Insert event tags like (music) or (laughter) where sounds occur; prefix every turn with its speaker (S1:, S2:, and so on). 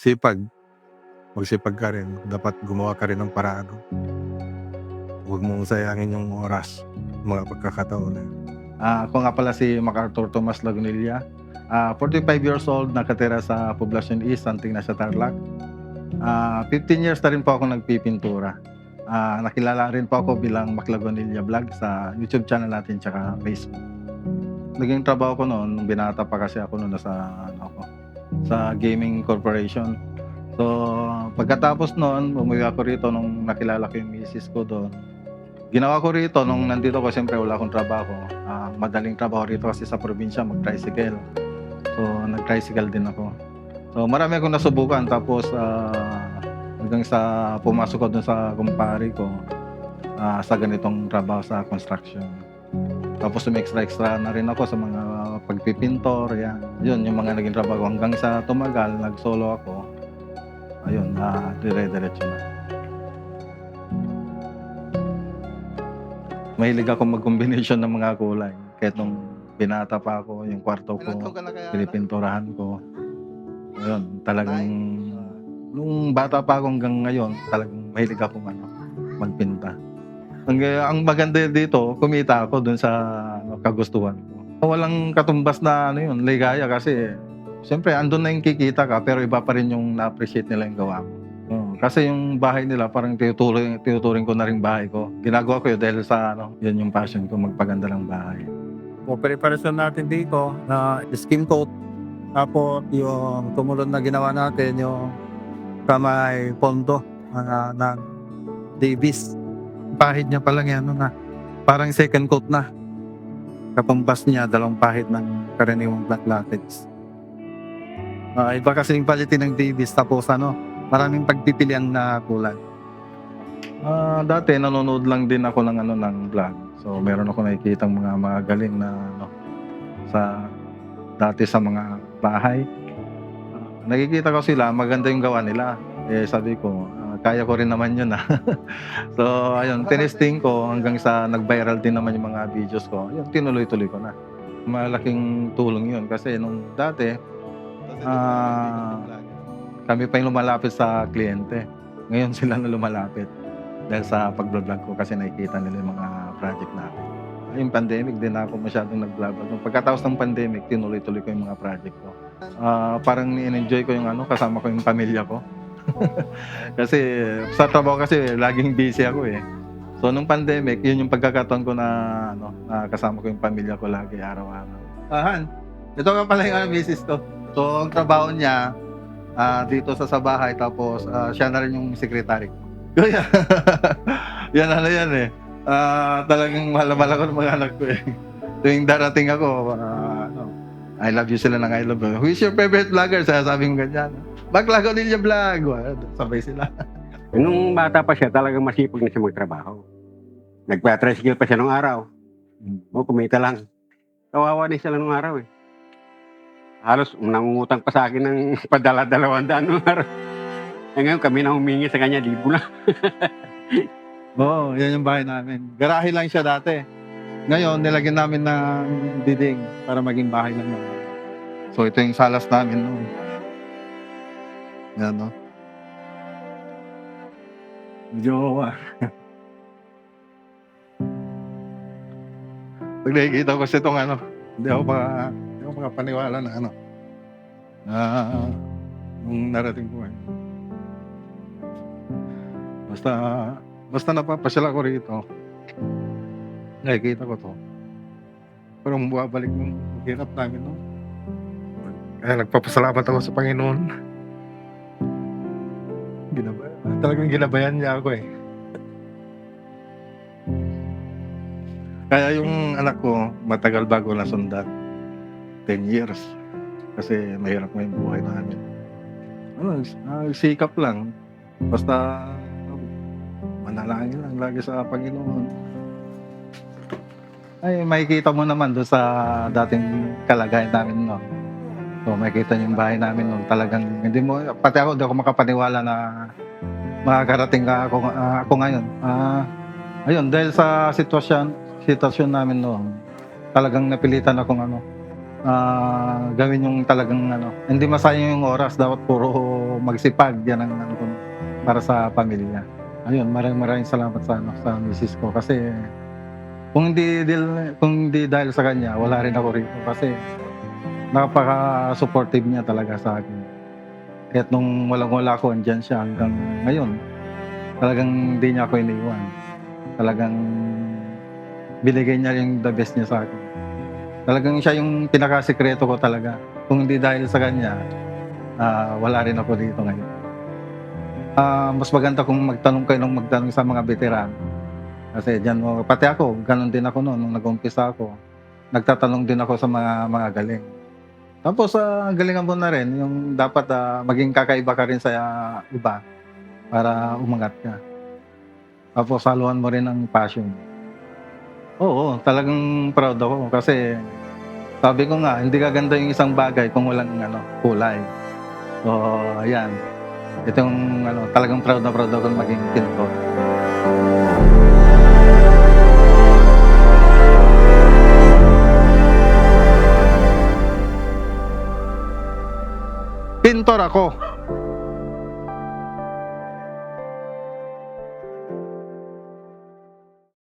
S1: sipag. Magsipag ka rin. Dapat gumawa ka rin ng paraan. Huwag mong sayangin yung oras, mga pagkakataon.
S2: Ah, ako nga pala si MacArthur Tomas Lagunilla. Ah, 45 years old, nakatira sa Poblacion East, Santing na sa Tarlac. Ah, 15 years na rin po ako nagpipintura. Ah, nakilala rin po ako bilang Maclagonilla Vlog sa YouTube channel natin tsaka Facebook. Naging trabaho ko noon, binata pa kasi ako noon sa ano sa gaming corporation. So, pagkatapos noon, umuwi ako rito nung nakilala ko yung misis ko doon. Ginawa ko rito nung nandito ko, siyempre wala akong trabaho. Ah, madaling trabaho rito kasi sa probinsya, mag-tricycle. So, nag-tricycle din ako. So, marami akong nasubukan. Tapos, ah, hanggang sa pumasok ko dun sa kumpare ko ah, sa ganitong trabaho sa construction. Tapos, extra-extra na rin ako sa mga pagpipintor. Yan. Yun, yung mga naging trabaho. Hanggang sa tumagal, nag-solo ako. Ayun, na dire-diretso na. mahilig ako mag-combination ng mga kulay. Kahit nung binata pa ako, yung kwarto ko, pinipinturahan ko. Ayun, talagang nung bata pa ako hanggang ngayon, talagang mahilig akong ano, magpinta. Ang, ang maganda dito, kumita ako dun sa ano, kagustuhan ko. Walang katumbas na ano yun, ligaya kasi siyempre andun na yung kikita ka pero iba pa rin yung na-appreciate nila yung gawa mo. Oo, kasi yung bahay nila parang tinuturing, tinuturing ko na rin bahay ko. Ginagawa ko yun dahil sa ano, yun yung passion ko, magpaganda ng bahay.
S3: O preparasyon natin dito na skim coat. Tapos yung tumulong na ginawa natin yung kamay pondo uh, ng Davis. Pahid niya pa lang yan, ano na. Parang second coat na. Kapambas niya, dalawang pahid ng karaniwang black latex. Ah, iba kasi yung palitin ng Davis tapos ano, maraming pagpipilian na kulay.
S2: Ah, dati nanonood lang din ako ng ano ng vlog. So meron ako nakikita mga magaling na ano sa dati sa mga bahay. Ah, nakikita ko sila, maganda yung gawa nila. Eh sabi ko, kaya ko rin naman yun ah. (laughs) so ayun, tinesting ko hanggang sa nag-viral din naman yung mga videos ko. Ayun, tinuloy-tuloy ko na. Malaking tulong yun kasi nung dati, ah, kami pa yung lumalapit sa kliyente. Ngayon (laughs) sila na lumalapit dahil sa pag-vlog ko kasi nakikita nila yung mga project natin. Yung pandemic, din ako masyadong nag-vlog. Pagkatapos ng pandemic, tinuloy-tuloy ko yung mga project ko. Ah, parang ni-enjoy ko yung ano, kasama ko yung pamilya ko. (laughs) kasi sa trabaho kasi laging busy ako eh. So nung pandemic, yun yung pagkakataon ko na ano, na kasama ko yung pamilya ko lagi araw-araw. Ahan, ito nga pala yung ano, misis ko. So ang trabaho niya ah, dito sa sa bahay tapos ah, siya na rin yung secretary (laughs) ko. Kaya, (laughs) yan ano yan eh. Ah, talagang mahal-mahal ako ng mga anak ko eh. Tuwing darating ako, ah, ano, I love you sila ng I love you. Who is your favorite vlogger? Sasabi ko ganyan. Baklago Lilia Vlog. Sabay sila.
S4: Nung bata pa siya, talagang masipag na siya magtrabaho. Nagpa-tricycle pa siya nung araw. O, kumita lang. Kawawa din siya lang nung araw eh. Halos nangungutang pa sa akin ng (laughs) padala-dalawang daan nung araw. Eh ngayon kami na humingi sa kanya, libo na. (laughs)
S2: Oo, yan yung bahay namin. Garahe lang siya dati. Ngayon, nilagyan namin ng diding para maging bahay lang naman. So, ito yung salas namin. No? Yan, no? Medyo, ah. (laughs) Pag nakikita ko kasi itong ano, hindi ako pa, hindi ako makapaniwala na ano, na nung narating ko eh. Basta, basta napapasyal ako rito, nakikita ko to. Parang bumabalik yung hirap namin, no? Kaya nagpapasalamat ako sa Panginoon. Ginabayan, talagang ginabayan niya ako eh. Kaya yung anak ko, matagal bago nasundan. 10 years. Kasi mahirap mo yung buhay namin. Ano, nagsikap lang. Basta manalangin lang lagi sa Panginoon. Ay, makikita mo naman doon sa dating kalagayan namin no. So, makikita niyo yung bahay namin noon. Talagang hindi mo, pati ako, hindi ako makapaniwala na makakarating ka ako, ah, ako ngayon. Ah, ayun, dahil sa sitwasyon, sitwasyon namin noon, talagang napilitan akong ano, ah, gawin yung talagang ano, hindi masayang yung oras, dapat puro magsipag. Yan ang ano para sa pamilya. Ayun, maraming maraming salamat sa ano, sa misis ko kasi kung hindi dil, kung hindi dahil sa kanya, wala rin ako rito kasi napaka-supportive niya talaga sa akin. Kahit nung walang-wala ako, andyan siya hanggang ngayon. Talagang hindi niya ako iniwan. Talagang binigay niya yung the best niya sa akin. Talagang siya yung pinakasikreto ko talaga. Kung hindi dahil sa kanya, ah, wala rin ako dito ngayon. Ah, mas maganda kung magtanong kayo nung magtanong sa mga veteran. Kasi dyan, mo- pati ako, ganun din ako noon, nung nag-umpisa ako. Nagtatanong din ako sa mga mga galing. Tapos, sa galingan mo na rin, yung dapat ah, maging kakaiba ka rin sa ah, iba para umangat ka. Tapos, saluhan mo rin ang passion. Oo, talagang proud ako kasi sabi ko nga, hindi kaganda yung isang bagay kung walang ano, kulay. So, ayan. Itong ano, talagang proud na proud ako maging pinto. Pintor ako.